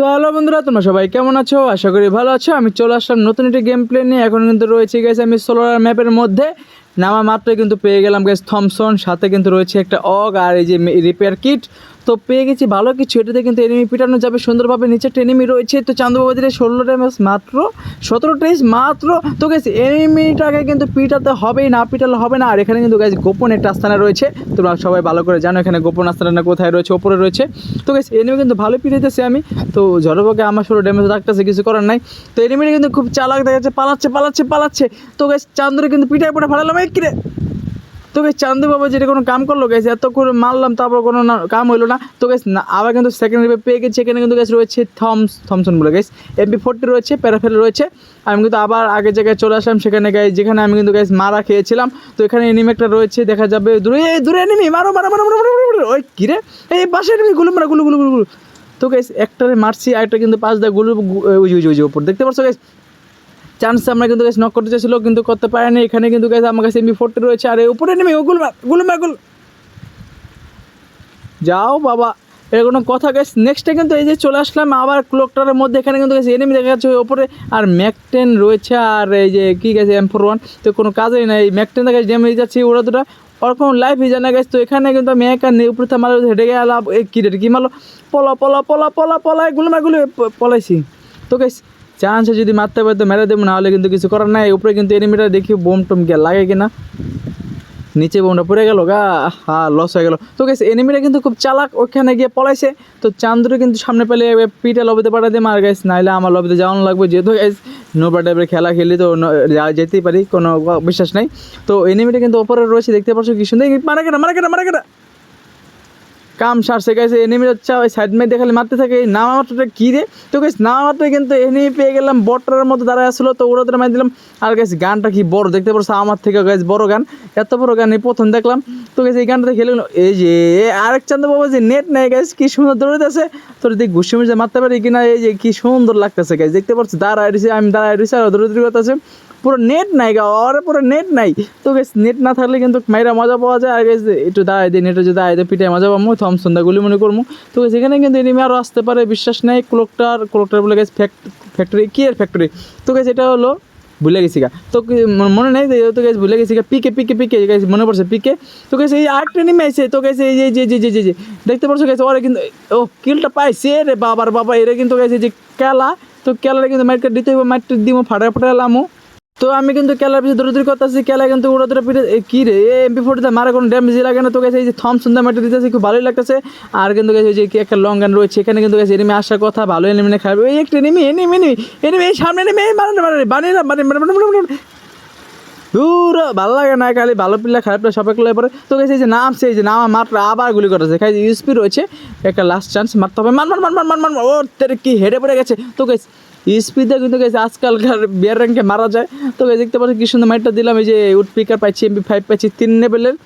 তো হ্যালো বন্ধুরা, তোমরা সবাই কেমন আছো? আশা করি ভালো আছো। আমি চলে আসলাম নতুন একটি গেম প্লে নিয়ে। এখন কিন্তু রয়েছে গেছে আমি সোলার ম্যাপের মধ্যে। নামা মাত্রই কিন্তু পেয়ে গেলাম গেছে থমসন সাথে কিন্তু রয়েছে একটা অগ আর এই যে রিপেয়ার কিট তো পেয়ে গেছি ভালো কিছু। এটাতে কিন্তু এনিমি পিটানো যাবে সুন্দরভাবে। নিচে একটা এনিমি রয়েছে। তো চান্দবাজারে ষোলো ড্যামেজ মাত্র, সতেরো ট্রেস মাত্র। তো গেছে এনিমিটাকে কিন্তু পিটাতে হবেই, না পিটালে হবে না। আর এখানে কিন্তু গেছে গোপন একটা আস্তানা রয়েছে। তোমরা সবাই ভালো করে জানো এখানে গোপন আস্তানা কোথায় রয়েছে, ওপরে রয়েছে। তো গেছে এনিমি কিন্তু ভালো পিটাইতেছে আমি। তো ঝড়বাকে আমার ষোলো ড্যামেজ রাখতেছে কিছু করার নাই। তো এনিমিটা কিন্তু খুব চালাক দেখা যাচ্ছে পালাচ্ছে পালাচ্ছে পালাচ্ছে। তো গেছে চান্দরে কিন্তু পিটায় পড়ে ফাড়ালাম এই কিরে তো চান্দু বাবা যেটা কোনো কাম করল গেছে এত করে মারলাম, তারপর কোনো কাম হইল না। তো গেছে না, আবার কিন্তু সেকেন্ড রিপে পেয়ে গেছি। এখানে কিন্তু গেছে রয়েছে থমস থমসন বলে গেছে এমপি ফোরটি রয়েছে প্যারাফেল রয়েছে। আমি কিন্তু আবার আগের জায়গায় চলে আসলাম, সেখানে গাইজ যেখানে আমি কিন্তু গেছে মারা খেয়েছিলাম। তো এখানে এনিমি একটা রয়েছে, দেখা যাবে দূরে। দূরে এনিমি মারো মারো মারো মারো মারো ওই কিরে এই পাশে এনিমি গুলো, মারা, গুলো গুলো গুলো তো গেছ একটারে মারছি, আরেকটা কিন্তু পাঁচ দা গুলো ওই ওই ওই উপর দেখতে পাচ্ছ গেছ চান্স আমরা কিন্তু নক করতে চাইছিল, কিন্তু করতে পারেনি। এখানে কিন্তু গেছে আমার কাছে এমবি ফোরটি রয়েছে। আর, উপরে নেমে ওগুলো গুলো গুলো যাও বাবা। এর কোনো কথা গেছে নেক্সটে কিন্তু এই যে চলে আসলাম, আবার ক্লোকটারের মধ্যে। এখানে কিন্তু গেছে এনিমি দেখা যাচ্ছে ওপরে আর ম্যাকটেন রয়েছে, আর এই যে কী গেছে এম ফোর ওয়ান তো কোনো কাজেই নাই। ম্যাকটেন দেখা ডেমে যাচ্ছে, ওরা দুটা। ওরকম লাইফ জানা গেছে তো এখানে কিন্তু আমি একা নেই, উপরে মারো হেঁটে গেলাম। এই কী রে কী মারলো? পলা পলা পলা পলা পলা এগুলো মাগুলো পলাইছি। তো গেছে চান্সে যদি মারতে পারতো মেরে দেবো, নাহলে কিন্তু কিছু করার নাই। উপরে কিন্তু এনিমিটা দেখি বোম টোম গিয়ে লাগে কিনা। নিচে বোমটা পড়ে গেল, গা, হা লস হয়ে গেল। তো গেছে এনিমিটা কিন্তু খুব চালাক, ওখানে গিয়ে পলাইছে। তো চান্দুরে কিন্তু সামনে পেলে পিঠে লবিতে পাঠাতে মার গেছে নাহলে আমার লবিতে যাওয়ানো লাগবে যেহেতু গাইস নোবা টাইপের খেলা খেলি তো যেতেই পারি, কোনো বিশ্বাস নাই। তো এনিমিটা কিন্তু ওপরে রয়েছে, দেখতে পাচ্ছ কি সুন্দর। মারা কেনা মারা কেনা মারা কেনা কাম সারছে গেছে এনিমি হচ্ছে ওই সাইড মেয়ে দেখালে মারতে থাকে। নামা মাত্রটা কী রে? তো গেছে নামা মাত্র কিন্তু এনিমি পেয়ে গেলাম, বটরের মতো দাঁড়ায় আসলো তো ওরা তো মার দিলাম। আর গেছে গানটা কি বড়, দেখতে পারছ আমার থেকে গেছে বড় গান। এত বড় গান, এই প্রথম দেখলাম। তো গেছে এই গানটা খেলে এই যে আরেক চান্দ বাবা, যে নেট নেই গেছে কি সুন্দর দৌড়াইতেছে। তোর দেখ ঘুষি মুষে মারতে পারি কিনা, এই যে, কি সুন্দর লাগতেছে গেছে দেখতে পাচ্ছ দাঁড়ায় রয়েছে, আমি দাঁড়ায় রয়েছে, আর দৌড়াদৌড়ি করতেছে। পুরো নেট নাই গা, আর পুরো নেট নাই। তো গেছ নেট না থাকলে কিন্তু মাইরা মজা পাওয়া যায়। আর গেছে একটু দাঁড়ায় দিই নেটে যদি দাঁড়ায় দিই পিঠে মজা পাবো থমসন দা গুলি মনে করব। তো গেছে এখানে কিন্তু এনিমি আরও আসতে পারে, বিশ্বাস নেই ক্লোকটার ক্লোকটার বলে গেছে ফ্যাক্টরি কি এর ফ্যাক্টরি তো গেছে এটা হলো ভুলে গেছি গা। তো মনে নেই তো গেছে ভুলে গেছি গা। পিকে পিকে পিকে গেছে মনে পড়ছে, পিকে। তো গেছে এই আরেকটা নেমে আছে তো গেছে এই যে যে যে যে যে, দেখতে পারছ গেছে ওরে কিন্তু, ও কিলটা পাইছে রে বাবার বাবা। এরা কিন্তু গেছে যে কেলা তো কেলারে কিন্তু মাইটটা দিতে হইব মাইটটা দিব ফাটা ফাটালামও তো আমি কিন্তু কেলার পিছিয়ে দৌড়ে করতেছি কেলা কিন্তু উড়ে দৌড়ে পিঠে কী রে? এমপি ফোর্টিতে মারা কোনো ড্যামেজ লাগে না। তো গেছে এই যে থম সুন্দর মাটি দিতেছে, খুব ভালোই লাগতেছে। আর কিন্তু গেছে যে একটা লং গান রয়েছে, এখানে কিন্তু গেছে এনিমি আসার কথা, ভালো এনিমি খাবে ওই একটা এনিমি এনিমি এনিমি এনিমি এই সামনে এনিমি এই মারে মারে বানিয়ে না মানে মানে মানে দূর, ভালো লাগে না খালি, ভালো পিল্লা খারাপ পিল্লা সবাই করলে পরে তো গেছে যে নামছে, এই যে নাম মাত্র আবার গুলি করেছে খাই ইউসপি রয়েছে, একটা লাস্ট চান্স মারতে হবে। মান মান মান মান মান মান মান ও তোর কি হেডে পড়ে গেছে। তো গেছে স্পিডে কিন্তু গেছে আজকালকার বিয়ার র্যাঙ্কে মারা যায়। তো দেখতে পাচ্ছি কি সুন্দর মাইটটা দিলাম, এই যে উড পিকার পাইছি এমপি ফাইভ পাইছি, তিন লেভেলের